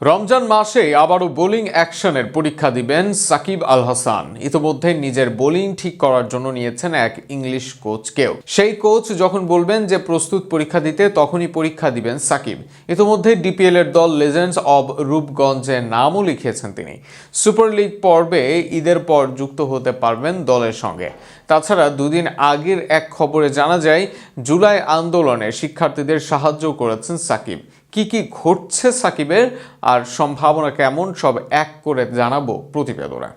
রমজান মাসে আবারও বোলিং অ্যাকশনের পরীক্ষা দিবেন সাকিব আল হাসান ইতোমধ্যে নিজের বোলিং ঠিক করার জন্য নিয়েছেন এক ইংলিশ কোচকেও। সেই কোচ যখন বলবেন যে প্রস্তুত পরীক্ষা দিতে, তখনই পরীক্ষা দিবেন সাকিব। ইতোমধ্যে ডিপিএল এর দল লেজেন্ডস অব রূপগঞ্জের নামও লিখিয়েছেন তিনি। সুপার লিগ পর্বে ঈদের পর যুক্ত হতে পারবেন দলের সঙ্গে। তাছাড়া দুদিন আগের এক খবরে জানা যায়, জুলাই আন্দোলনে শিক্ষার্থীদের সাহায্য করেছেন সাকিব। কি কি ঘটছে সাকিবের আর সম্ভাবনা কেমন সব এক করে জানাব প্রতিবেদনে।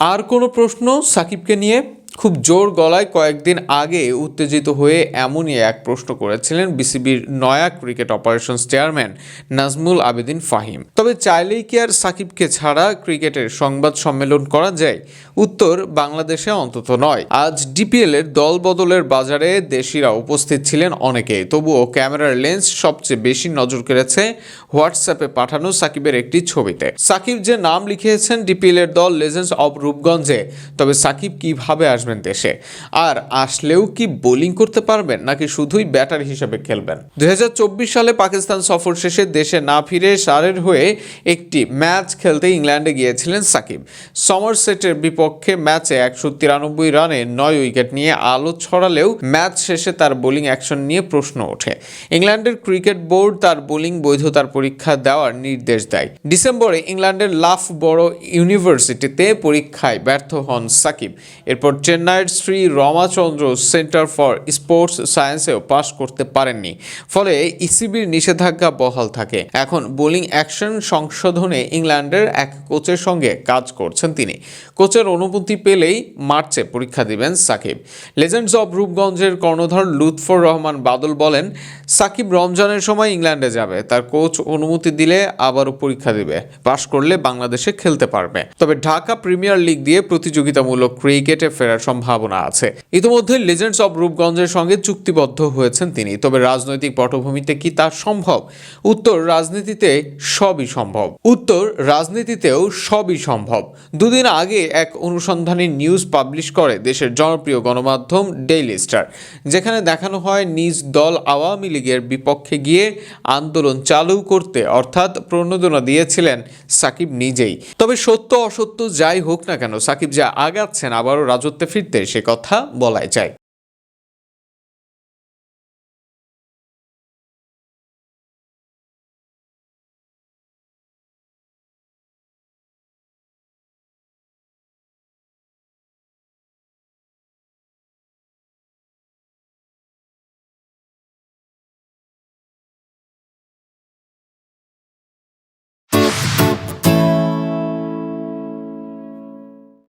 আর কোনো প্রশ্ন সাকিবকে নিয়ে? খুব জোর গলায় কয়েকদিন আগে উত্তেজিত হয়ে এমনই এক প্রশ্ন করেছিলেন বিসিবির নয়া cricket operations chairman Nazmul Abedin Fahim. তবে চাইলেই কি আর সাকিবকে ছাড়া ক্রিকেটের সংবাদ সম্মেলন করা যায়? উত্তর, বাংলাদেশে অন্তত নয়। আজ ডিপিএল এর দল বদলের বাজারে দেশিরা উপস্থিত ছিলেন অনেকেই। তবুও ক্যামেরার লেন্স সবচেয়ে বেশি নজর কেড়েছে হোয়াটসঅ্যাপে পাঠানো সাকিবের একটি ছবিতে। সাকিব যে নাম লিখিয়েছেন ডিপিএল এর দল লেজেন্ডস অব রূপগঞ্জে, তবে সাকিব কীভাবে আসবেন দেশে। আর আসলেও কি বোলিং করতে পারবেন, নাকি শুধুই ব্যাটার হিসেবে খেলবেন? দুই সালে পাকিস্তান সফর শেষে দেশে না ফিরে সারের হয়ে একটি ম্যাচ খেলতে ইংল্যান্ডে গিয়েছিলেন সাকিব। সমারসেটের বিপক্ষে ম্যাচে একশো তিরানব্বই রানে নয় উইকেট নিয়ে আলো ছড়ালেও ম্যাচ শেষে তার বোলিং অ্যাকশন নিয়ে প্রশ্ন ওঠে। ইংল্যান্ডের ক্রিকেট বোর্ড তার বোলিং বৈধতার পরীক্ষা দেওয়ার নির্দেশ দেয়। ডিসেম্বরে ইংল্যান্ডের লাফ বড় ইউনিভার্সিটিতে পরীক্ষায় ব্যর্থ হন সাকিব। এরপর চেন্নাইয়ের Sri Ramachandra centre for sports সায়েন্সেও পাশ করতে পারেননি। ফলে ইসিবির নিষেধাজ্ঞা বহাল থাকে। এখন বোলিং অ্যাকশন সংশোধনে ইংল্যান্ডের এক কোচের সঙ্গে কাজ করছেন তিনি। কোচের অনুমতি পেলেই মার্চে পরীক্ষা দিবেন সাকিব। লেজেন্ডস অব রূপগঞ্জের কর্ণধার লুৎফর রহমান বাদল বলেন, সাকিব রমজানের সময় ইংল্যান্ডে যাবে। তার কোচ অনুমতি দিলে আবারও পরীক্ষা দিবে। পাশ করলে বাংলাদেশে খেলতে পারবে। তবে ঢাকা প্রিমিয়ার লিগ দিয়ে প্রতিযোগিতামূলক ক্রিকেটে ফেরার সম্ভাবনা আছে। ইতিমধ্যে লেজেন্ডস অব রূপগঞ্জের সঙ্গে চুক্তিবদ্ধ হয়েছেন তিনি। তবে রাজনৈতিক পটভূমিতে কি তা সম্ভব? উত্তর, রাজনীতিতে সবই সম্ভব। উত্তর, রাজনীতিতেও সবই সম্ভব। দুদিন আগে এক অনুসন্ধানী নিউজ পাবলিশ করে দেশের জনপ্রিয় গণমাধ্যম ডেইলি স্টার যেখানে দেখানো হয় নিজ দল আওয়ামী লীগের বিপক্ষে গিয়ে আন্দোলন চালু করতে, অর্থাৎ প্রণোদনা দিয়েছিলেন সাকিব নিজেই। তবে সত্য অসত্য যাই হোক না কেন, সাকিব যা আগাচ্ছেন, আবারও রাজত্বে ফিরতে সে কথা বলাই যায়।